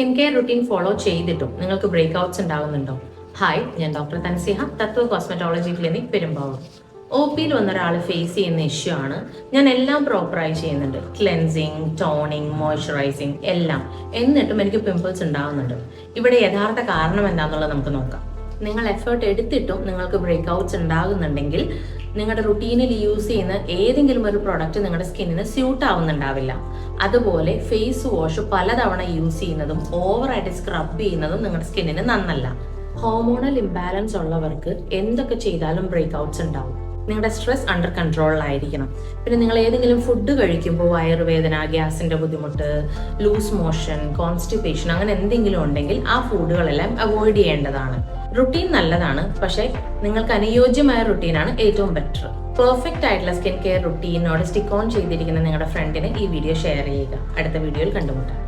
Skin care routine follow ചെയ്തിട്ടും നിങ്ങൾക്ക് break outs ഉണ്ടാകുന്നുണ്ടോ? ഹായ് ഞാൻ doctor Thansiha Tatva cosmetology clinic Perumbavoor. O പിയിൽ വന്നൊരാൾ ഫേസ് ചെയ്യുന്ന ഇഷ്യൂ ആണ്. ഞാൻ എല്ലാം പ്രോപ്പറായി ചെയ്യുന്നുണ്ട്. ക്ലെൻസിങ് ടോണിങ് മോയ്സ്ചറൈസിങ് എല്ലാം. എന്നിട്ടും എനിക്ക് പിമ്പിൾസ് ഉണ്ടാകുന്നുണ്ട്. ഇവിടെ യഥാർത്ഥ കാരണം എന്താണെന്നുള്ളത് നമുക്ക് നോക്കാം. നിങ്ങൾ എഫേർട്ട് എടുത്തിട്ടും നിങ്ങൾക്ക് ബ്രേക്ക് ഔട്ട്സ് ഉണ്ടാകുന്നുണ്ടെങ്കിൽ നിങ്ങളുടെ റുട്ടീനിൽ യൂസ് ചെയ്യുന്ന ഏതെങ്കിലും ഒരു പ്രോഡക്റ്റ് നിങ്ങളുടെ സ്കിന്നിന് സ്യൂട്ട് ആവുന്നുണ്ടാവില്ല. അതുപോലെ ഫേസ് വാഷ് പലതവണ യൂസ് ചെയ്യുന്നതും ഓവറായിട്ട് സ്ക്രബ് ചെയ്യുന്നതും നിങ്ങളുടെ സ്കിന്നിന് നന്നല്ല. ഹോർമോണൽ ഇംബാലൻസ് ഉള്ളവർക്ക് എന്തൊക്കെ ചെയ്താലും ബ്രേക്ക് ഔട്ട്സ് ഉണ്ടാവും നിങ്ങളുടെ സ്ട്രെസ് അണ്ടർ കൺട്രോളിലായിരിക്കണം പിന്നെ നിങ്ങൾ ഏതെങ്കിലും ഫുഡ് കഴിക്കുമ്പോൾ വയറുവേദന ഗ്യാസിന്റെ ബുദ്ധിമുട്ട് ലൂസ് മോഷൻ കോൺസ്റ്റിപ്പേഷൻ അങ്ങനെ എന്തെങ്കിലും ഉണ്ടെങ്കിൽ ആ ഫുഡുകളെല്ലാം അവോയ്ഡ് ചെയ്യേണ്ടതാണ്. റുട്ടീൻ നല്ലതാണ് പക്ഷേ നിങ്ങൾക്ക് അനുയോജ്യമായ റുട്ടീനാണ് ഏറ്റവും ബെറ്റർ പെർഫെക്റ്റ് ആയിട്ടുള്ള സ്കിൻ കെയർ റുട്ടീനോട് സ്റ്റിക്ക് ഓൺ ചെയ്തിരിക്കുന്ന നിങ്ങളുടെ ഫ്രണ്ടിന് ഈ വീഡിയോ ഷെയർ ചെയ്യുക. അടുത്ത വീഡിയോയിൽ കണ്ടുമുട്ടാം.